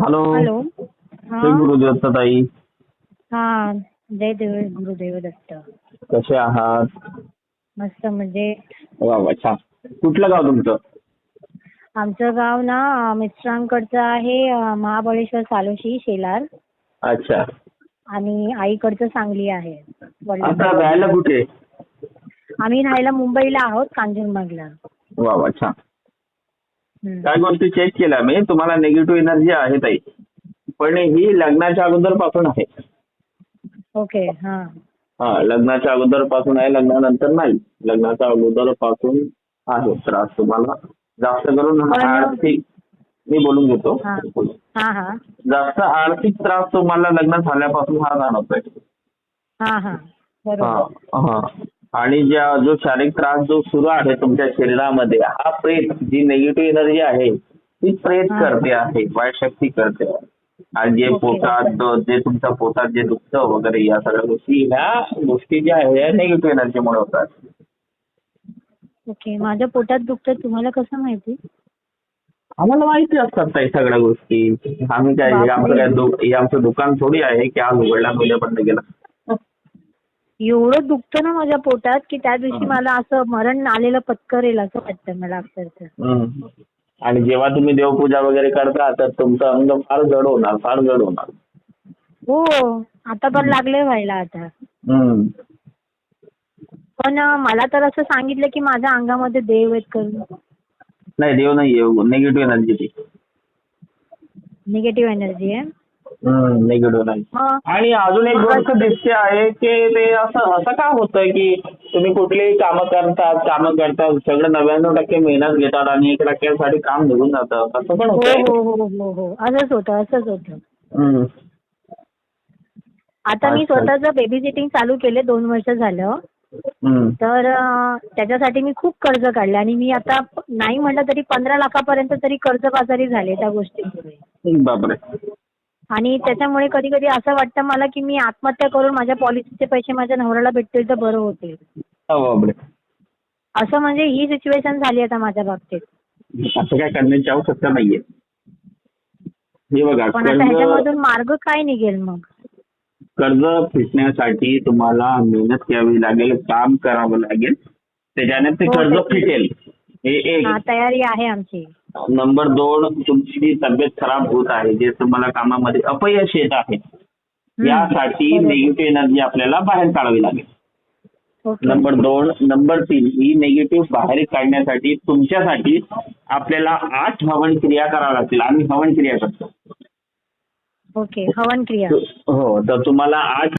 Hello. Hello. जय हा. गुरुदत्त ताई हा. जय देव गुरुदेव दत्त. कसे आहात? मस्त म्हणजे. वा वा छान. कुठलं गाव तुमचं? आमचं गाव ना मिस्टरांकडचं आहे महाबळेश्वर सालोशी शेलार. अच्छा. आणि आईकडचं सांगली आहे आता वडिलांकडचं. राहायला कुठे? आम्ही राहायला मुंबईला आहोत कांजूरमार्गला. वा वा छान. काय गोष्टी चेक केल्या मी. तुम्हाला निगेटिव्ह एनर्जी आहे ताई. पण ही लग्नाच्या अगोदरपासून आहे. ओके हा. हा लग्नाच्या अगोदरपासून आहे लग्नानंतर नाही. लग्नाच्या अगोदरपासून आहे त्रास तुम्हाला. जास्त करून आर्थिक मी बोलून घेतो. हा. हा हा. जास्त आर्थिक त्रास तुम्हाला लग्न झाल्यापासून हा जाणवतोय. हा हा. हा हा. आणि ज्या जो शारीरिक त्रास जो सुरू आहे तुमच्या शरीरामध्ये हा प्रेत जी निगेटिव्ह एनर्जी आहे ती प्रेत. करते आहे वाईट शक्ती करते आहे. आणि जे. पोटात जे तुमच्या पोटात जे दुखतं वगैरे या सगळ्या गोष्टी ह्या गोष्टी ज्या आहे या निगेटिव्ह एनर्जीमुळे होतात ओके माझ्या पोटात दुखतं तुम्हाला कसं माहिती आम्हाला माहिती असतात ताई सगळ्या गोष्टी आम्ही काय आमचं काय दु- आमचं दुकान थोडी आहे की आज उघडला उद्या बंद केला एवढं दुखतं ना माझ्या पोटात की त्या दिवशी मला असं मरण आलेलं पत्करेल असं वाटतं मला अक्षरशः. हम्म. आणि जेव्हा तुम्ही देवपूजा वगैरे करता तर तुमचं अंग फार जड होणार फार जड होणार. हो आता पण लागले व्हायला आता. हम्म. पण अं, मला तर असं सांगितलं की माझ्या अंगामध्ये देव आहेत करून. नाही देव नाही निगेटिव्ह एनर्जी ती निगेटिव्ह एनर्जी आहे? निगेटिव्ह नाही आणि अजून एक गोष्ट दिसते आहे की ते असं असं का होतंय की तुम्ही कुठलीही कामं करतात कामं करतात सगळं नव्याण्णव टक्के मेहनत घेतात आणि एक टक्क्यासाठी काम निघून जातं. असं पण हो हो हो असंच होतं असंच होतं. आता मी. स्वतःच बेबी सिटिंग चालू केले दोन वर्ष झालं. तर त्याच्यासाठी मी खूप कर्ज काढले आणि मी आता नाही म्हटलं तरी पंधरा लाखापर्यंत तरी कर्जबाजारी झाले त्या गोष्टींमुळे. बापरे. आणि त्याच्यामुळे कधी कधी असं वाटतं मला की मी आत्महत्या करून माझ्या पॉलिसीचे पैसे माझ्या नवऱ्याला भेटतील तर बरं होतील. हो, बापरे. असं म्हणजे ही सिच्युएशन झाली आता माझ्या बाबतीत. असं काय करण्याची आवश्यकता नाहीये. हे बघा पण आता कर्ज ह्याच्यामधून मार्ग काय निघेल मग? कर्ज फिटण्यासाठी तुम्हाला मेहनत घ्यावी लागेल काम करावं लागेल. त्याच्याने ते हो, कर्ज फिटेल. हे तयारी आहे आमची. नंबर दोन तुमची जी तब्येत खराब होत आहे जे तुम्हाला कामामध्ये अपयश येत आहे यासाठी. निगेटिव्ह एनर्जी आपल्याला बाहेर काढावी लागेल. नंबर दोन नंबर तीन ही निगेटिव्ह बाहेर काढण्यासाठी तुमच्यासाठी आपल्याला आठ हवन क्रिया कराव्या लागतील. आम्ही हवन क्रिया करतो. ओके हवन क्रिया. हो तर तुम्हाला आठ